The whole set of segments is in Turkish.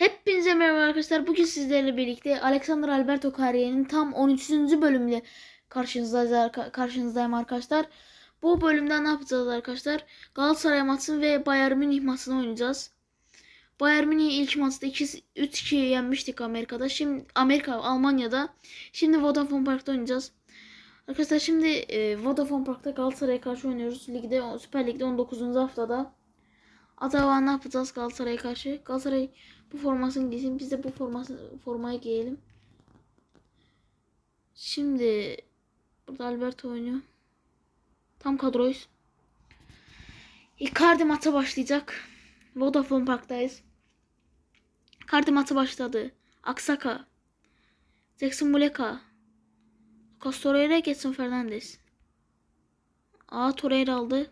Hepinize merhaba arkadaşlar. Bugün sizlerle birlikte Alexander Alberto kariyerinin tam 13. bölümüyle karşınızdayız, karşınızdayım arkadaşlar. Bu bölümde ne yapacağız arkadaşlar? Galatasaray maçını ve Bayern Münih maçını oynayacağız. Bayern Münih ilk maçta 3-2 yenmiştik Amerika'da. Şimdi Amerika Almanya'da. Şimdi Vodafone Park'ta oynayacağız. Arkadaşlar şimdi e, Vodafone Park'ta Galatasaray'a karşı oynuyoruz. Ligde Süper Lig'de 19. haftada. Acaba ne yapacağız Galatasaray'a karşı? Galatasaray bu formasını giysin. Biz de bu forması, formayı giyelim. Şimdi burada Alberto oynuyor. Tam kadroyuz. Icardi maça başlayacak. Vodafone Park'tayız. Icardi maça başladı. Aksaka. Jackson Muleka. Lucas Torreira, Getson Fernandes. Aa Torreira aldı.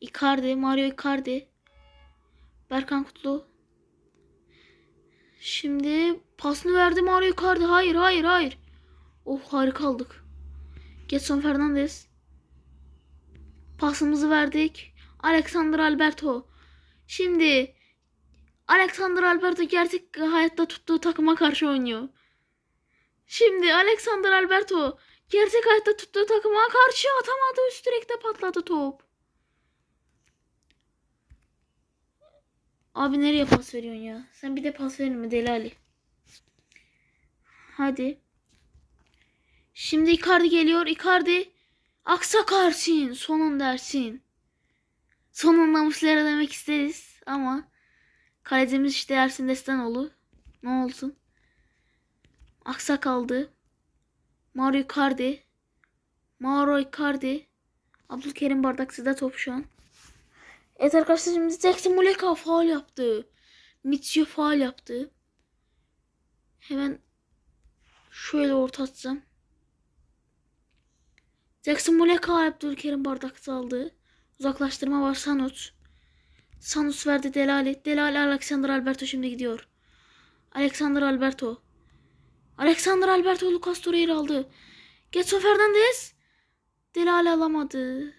Icardi, Mario Icardi. Berkan Kutlu. Şimdi pasını verdi Mario Icardi. Hayır, hayır, hayır. Oh harika aldık. Getson Fernandes. Pasımızı verdik. Alexander Alberto. Şimdi Alexander Alberto gerçek hayatta tuttuğu takıma karşı oynuyor. Şimdi Alexander Alberto gerçek hayatta tuttuğu takıma karşı atamadı. Üst direkte patladı top. Abi nereye pas veriyorsun ya? Sen bir de pas verir mi Deli Ali? Hadi. Şimdi Icardi geliyor. Icardi aksakarsın. Sonun dersin. Sonunda Muslera demek isteriz ama kalecimiz işte Ersin Destanoğlu. Ne olsun? Aksa kaldı. Mario Icardi. Mauro Icardi. Abdülkerim Bardak sizde top şu an. Evet arkadaşlar şimdi Jackson Muleka faal yaptı. Mitchell faal yaptı. Hemen şöyle orta atsam. Jackson Muleka Abdülkerim Bardak aldı. Uzaklaştırma var Sanut. Sanut verdi Delali. Delali Alexander Alberto şimdi gidiyor. Alexander Alberto. Alexander Alberto Lucas Torreira aldı. Getson Fernandez. Delali alamadı.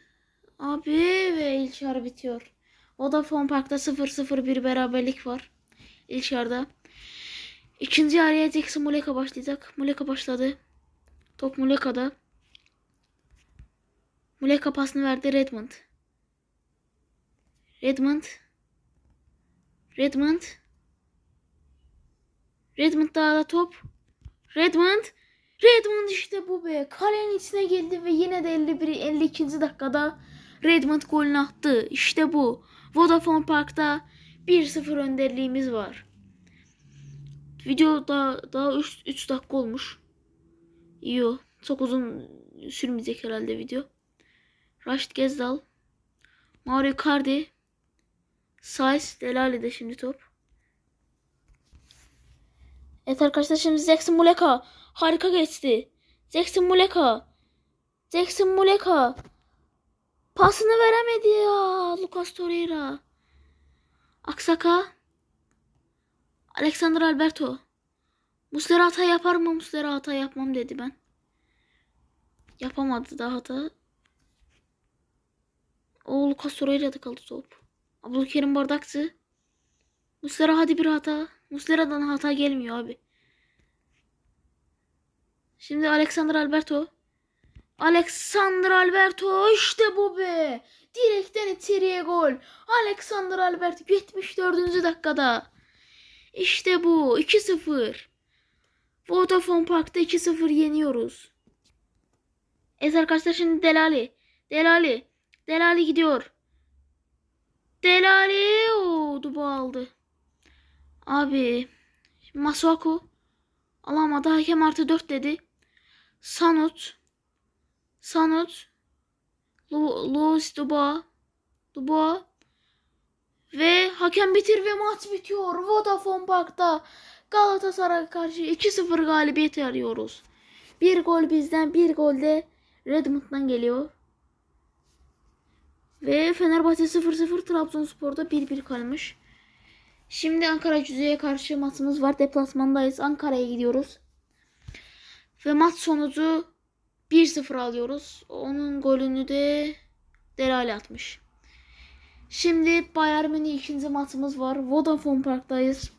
Abi ve ilk yarı bitiyor. Vodafone Park'ta 0-0 bir beraberlik var. İlk yarıda. İkinci yarıya Jackson Muleka başlayacak. Muleka başladı. Top Muleka'da. Muleka pasını verdi Redmond. Redmond. Redmond. Redmond daha da top. Redmond. Redmond işte bu be. Kalenin içine geldi ve yine de 51 52. dakikada Redmond golünü attı. İşte bu. Vodafone Park'ta 1-0 önderliğimiz var. Video daha, daha 3, 3 dakika olmuş. İyi o. Çok uzun sürmeyecek herhalde video. Rashid Gezdal. Mario Icardi. Saiz Delali'de şimdi top. Evet arkadaşlar şimdi Jackson Muleka. Harika geçti. Jackson Muleka. Jackson Muleka. Pasını veremedi ya. Lucas Torreira. Aksaka. Alexander Alberto. Muslera hata yapar mı? Muslera hata yapmam dedi ben. Yapamadı da hata. O Lucas Torreira'da kaldı top. Abdülkerim Bardakçı. Muslera hadi bir hata. Muslera'dan hata gelmiyor abi. Şimdi Alexander Alberto. Alexander Alberto işte bu be. Direkten içeriye gol. Alexander Alberto 74. dakikada. İşte bu 2-0. Vodafone Park'ta 2-0 yeniyoruz. Evet arkadaşlar şimdi Delali. Delali. Delali gidiyor. Delali o dubu aldı. Abi Masuaku alamadı. Hakem artı 4 dedi. Sanut Sanut Lu Luis Dubois Dubois ve hakem bitir ve maç bitiyor. Vodafone Park'ta Galatasaray'a karşı 2-0 galibiyet arıyoruz. Bir gol bizden, bir gol de Redmond'dan geliyor. Ve Fenerbahçe 0-0 Trabzonspor'da 1-1 kalmış. Şimdi Ankara Gücü'ye karşı maçımız var. Deplasmandayız. Ankara'ya gidiyoruz. Ve maç sonucu 1-0 alıyoruz. Onun golünü de Delali atmış. Şimdi Bayern Münih ikinci maçımız var. Vodafone Park'tayız.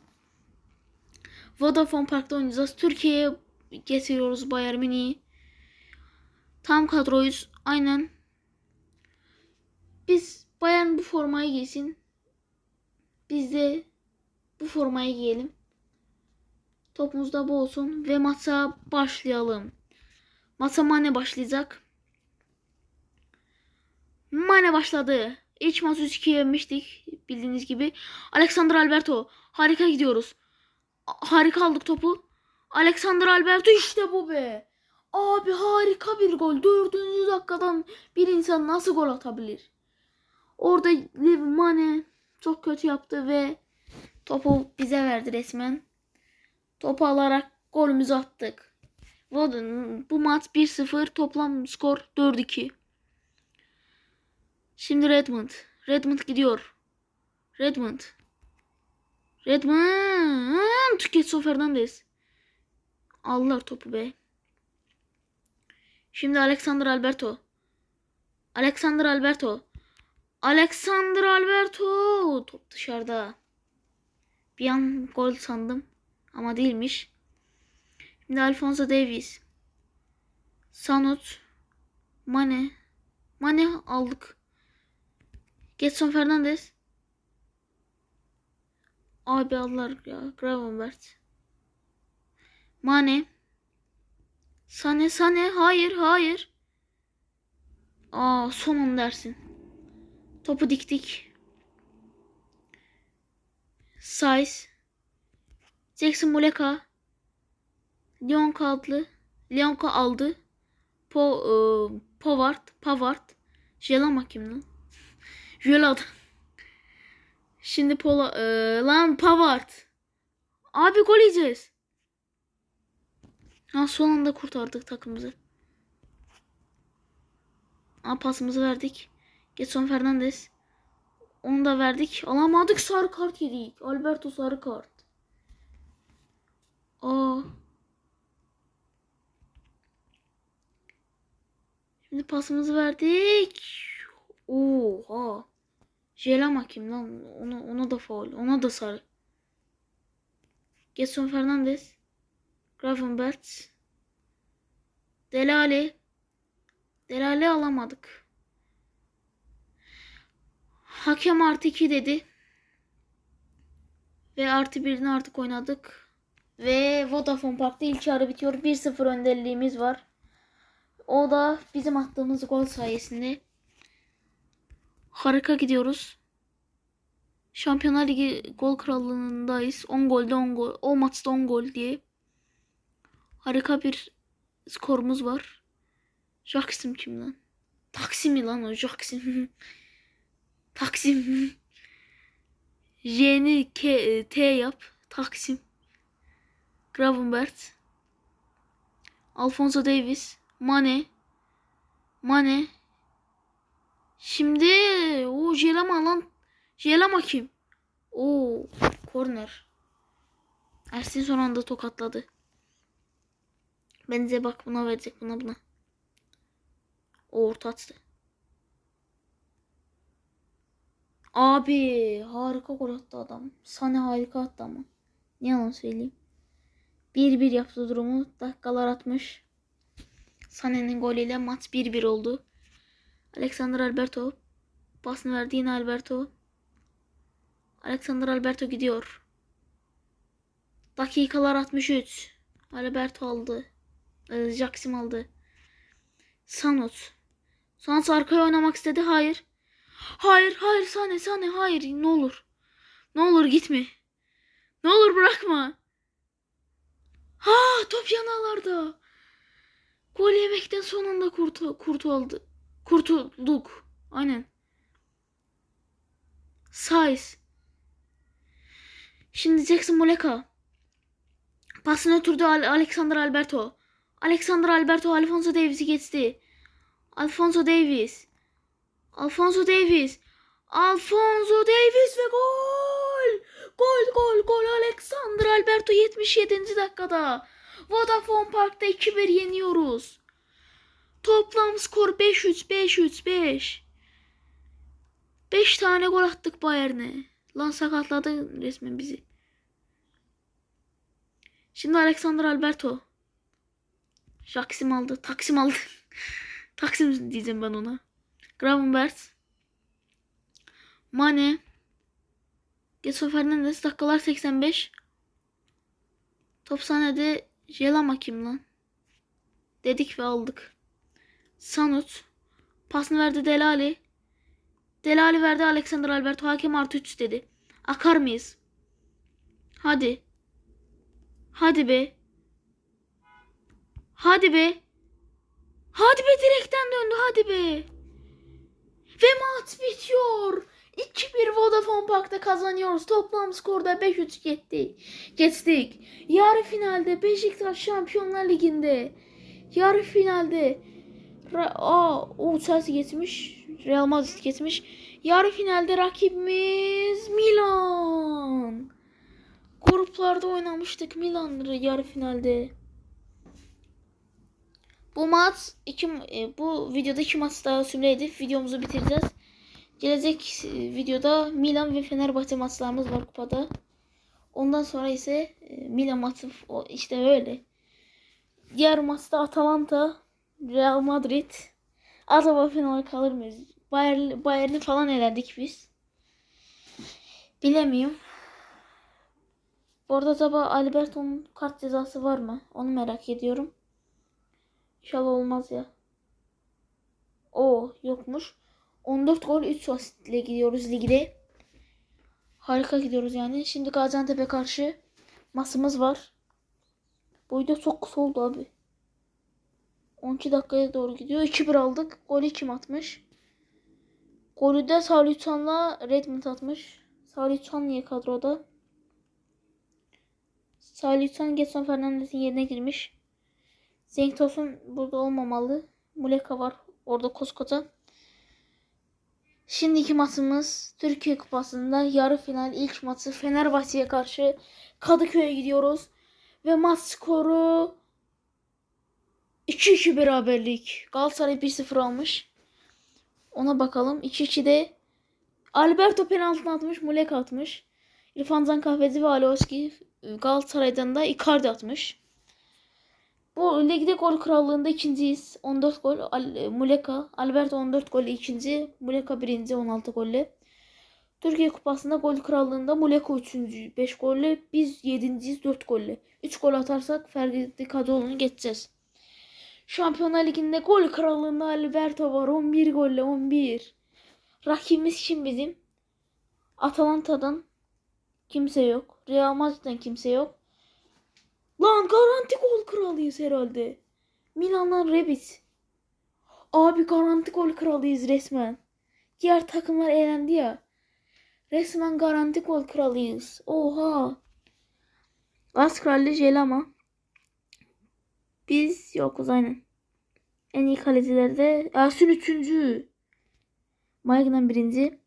Vodafone Park'ta oynayacağız. Türkiye'ye getiriyoruz Bayern Münih'i. Tam kadroyuz. Aynen. Biz Bayern bu formayı giysin. Biz de bu formayı giyelim. Topumuzda bu olsun ve maça başlayalım. Maça Mane başlayacak. Mane başladı. İlk maç 3-2 yenmiştik bildiğiniz gibi. Alexander Alberto harika gidiyoruz. Harika aldık topu. Alexander Alberto işte bu be. Abi harika bir gol. Dördüncü dakikadan bir insan nasıl gol atabilir? Orada Mane çok kötü yaptı ve topu bize verdi resmen. Topu alarak golümüzü attık. Bu, bu maç 1-0 toplam skor 4-2. Şimdi Redmond. Redmond gidiyor. Redmond. Redmond. Getson Fernandez. Aldılar topu be. Şimdi Alexander Alberto. Alexander Alberto. Alexander Alberto. Top dışarıda. Bir an gol sandım. Ama değilmiş. Alfonso Davies. Sanut. Mane. Mane aldık. Getson Fernandez. Abi Allah ya. Gravenberch. Mane. Sane Sane. Hayır hayır. Aa son an dersin. Topu diktik. Size. Jackson Muleka. Leonka adlı. Leonka aldı. Po, e, Povart. Pavard. Jelama kim lan? Jölad. Şimdi Pola... E, lan Pavard. Abi gol yiyeceğiz. Ha son anda kurtardık takımımızı. Aa, pasımızı verdik. Getson Fernandez. Onu da verdik. Alamadık sarı kart yedik. Alberto sarı kart. Aa. Şimdi pasımızı verdik. Oha. Jelama kim lan? Ona, ona da faul. Ona da sarı. Getson Fernandez. Gravenberch. Delali. Delali alamadık. Hakem artı 2 dedi. Ve artı 1'ini artık oynadık. Ve Vodafone Park'ta ilk yarı bitiyor. 1-0 önderliğimiz var. O da bizim attığımız gol sayesinde. Harika gidiyoruz. Şampiyonlar Ligi gol krallığındayız. 10 golde 10 gol. O maçta 10 gol diye. Harika bir skorumuz var. Jackson kim lan? Taksim lan o Jackson. Taksim. J'ni K, T yap. Taksim. Gravenberch. Alfonso Davis. Mane. Mane. Şimdi o Jelama lan. Jelama kim? Oo, korner. Ersin son anda tokatladı. Bence bak buna verecek buna buna. O orta attı. Abi harika gol attı adam. Sane harika attı ama. Ne yalan söyleyeyim. 1-1 yaptı durumu. Dakikalar atmış. Sane'nin golüyle maç 1-1 oldu. Alexander Alberto. Pasını verdi yine Alberto. Alexander Alberto gidiyor. Dakikalar 63. Alberto aldı. Ee, Jackson aldı. Sanot. Sanot arkaya oynamak istedi. Hayır. Hayır, hayır Sane, Sane, hayır. Ne olur. Ne olur gitme. Ne olur bırakma. Ha, top yanalarda. Gol yemekten sonunda kurtu kurtuldu. Kurtulduk. Aynen. Size. Şimdi Jackson Moleka. Pasını oturdu Alexander Alberto. Alexander Alberto Alfonso Davis'i geçti. Alfonso Davis. Alfonso Davis. Alfonso Davis ve gol. Gol gol gol Alexander Alberto 77. dakikada. Vodafone Park'ta 2-1 yeniyoruz. Toplam skor 5-3 5-3 5. 5 tane gol attık Bayern'e. Lan sakatladı resmen bizi. Şimdi Alexander Alberto. Taksim aldı. Taksim aldı. Taksim diyeceğim ben ona. Gravenberch. Mane. Getson Fernandes. Dakikalar 85. Top sahnede Jelama kim lan? Dedik ve aldık. Sanut. Pasını verdi Delali. Delali verdi Alexander Alberto. Hakem artı 3 dedi. Akar mıyız? Hadi. Hadi be. Hadi be. Hadi be direkten döndü hadi be. Ve maç bitiyor. 2-1 Vodafone Park'ta kazanıyoruz. Toplam skorda 5-3 gitti. Geçtik. Yarı finalde Beşiktaş Şampiyonlar Ligi'nde. Yarı finalde Ra- Aa, o Chelsea geçmiş. Real Madrid geçmiş. Yarı finalde rakibimiz Milan. Gruplarda oynamıştık Milan'ı yarı finalde. Bu maç iki e, bu videoda iki maç daha simüle edip videomuzu bitireceğiz. Gelecek e, videoda Milan ve Fenerbahçe maçlarımız var kupada. Ondan sonra ise e, Milan maçı işte öyle. Diğer maçta Atalanta, Real Madrid. Acaba finale kalır mıyız? Bayern, Bayern'i falan elendik biz. Bilemiyorum. Bu arada acaba Alberto'nun kart cezası var mı? Onu merak ediyorum. İnşallah olmaz ya. O yokmuş. 14 gol 3 asistle gidiyoruz ligde. Harika gidiyoruz yani. Şimdi Gaziantep'e karşı maçımız var. Bu video çok kısa oldu abi. 12 dakikaya doğru gidiyor. 2-1 aldık. Golü kim atmış? Golü de Salih Uçan'la Redmond atmış. Salih Uçan niye kadroda? Salih Uçan Getson Fernandes'in yerine girmiş. Cenk Tosun burada olmamalı. Muleka var orada koskoca. Şimdiki maçımız Türkiye Kupası'nda yarı final ilk maçı Fenerbahçe'ye karşı Kadıköy'e gidiyoruz. Ve maç skoru 2-2 beraberlik. Galatasaray 1-0 almış. Ona bakalım. 2-2'de Alberto penaltını atmış. Mulek atmış. İrfan Can Kahveci ve Alioski Galatasaray'dan da Icardi atmış. Bu ligde gol krallığında ikinciyiz. 14 gol. Al, Muleka. Alberto 14 gol ikinci. Muleka birinci 16 golle. Türkiye Kupası'nda gol krallığında Muleka 3. 5 golle. Biz 7.yiz 4 golle. 3 gol atarsak Ferdi Kadıoğlu'nu geçeceğiz. Şampiyonlar Ligi'nde gol krallığında Alberto var. 11 golle 11. Rakibimiz kim bizim? Atalanta'dan kimse yok. Real Madrid'den kimse yok. Lan garanti gol kralıyız herhalde. Milan'dan Rebic. Abi garanti gol kralıyız resmen. Diğer takımlar eğlendi ya. Resmen garanti gol kralıyız. Oha. Gaz kralı Jelama. Biz yokuz aynen. En iyi kalecilerde. Ersun üçüncü. Maygnan birinci.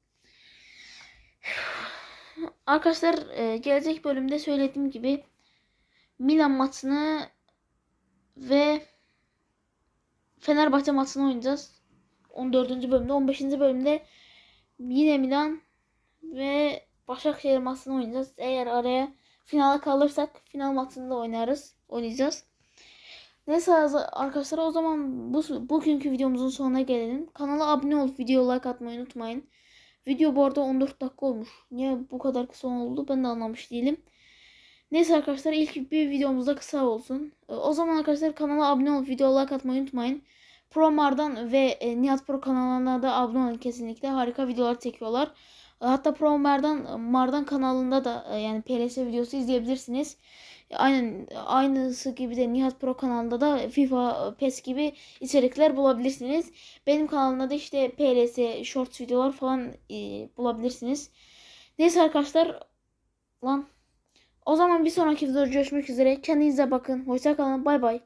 Arkadaşlar e, gelecek bölümde söylediğim gibi Milan maçını ve Fenerbahçe maçını oynayacağız. 14. bölümde. 15. bölümde yine Milan ve Başakşehir maçını oynayacağız. Eğer araya finale kalırsak final maçını da oynarız. Oynayacağız. Neyse arkadaşlar o zaman bu bugünkü videomuzun sonuna gelelim. Kanala abone olup video like atmayı unutmayın. Video bu arada 14 dakika olmuş. Niye bu kadar kısa oldu ben de anlamış değilim. Neyse arkadaşlar ilk bir videomuzda kısa olsun. O zaman arkadaşlar kanala abone olup video like atmayı unutmayın. Pro Mar'dan ve e, Nihat Pro kanalına da abone olun kesinlikle. Harika videolar çekiyorlar. Hatta Pro Mar'dan, Mar'dan kanalında da e, yani PLS videosu izleyebilirsiniz. Aynen aynısı gibi de Nihat Pro kanalında da FIFA, PES gibi içerikler bulabilirsiniz. Benim kanalımda da işte PLS, shorts videolar falan e, bulabilirsiniz. Neyse arkadaşlar lan o zaman bir sonraki videoda görüşmek üzere. Kendinize bakın. Hoşça kalın. Bay bay.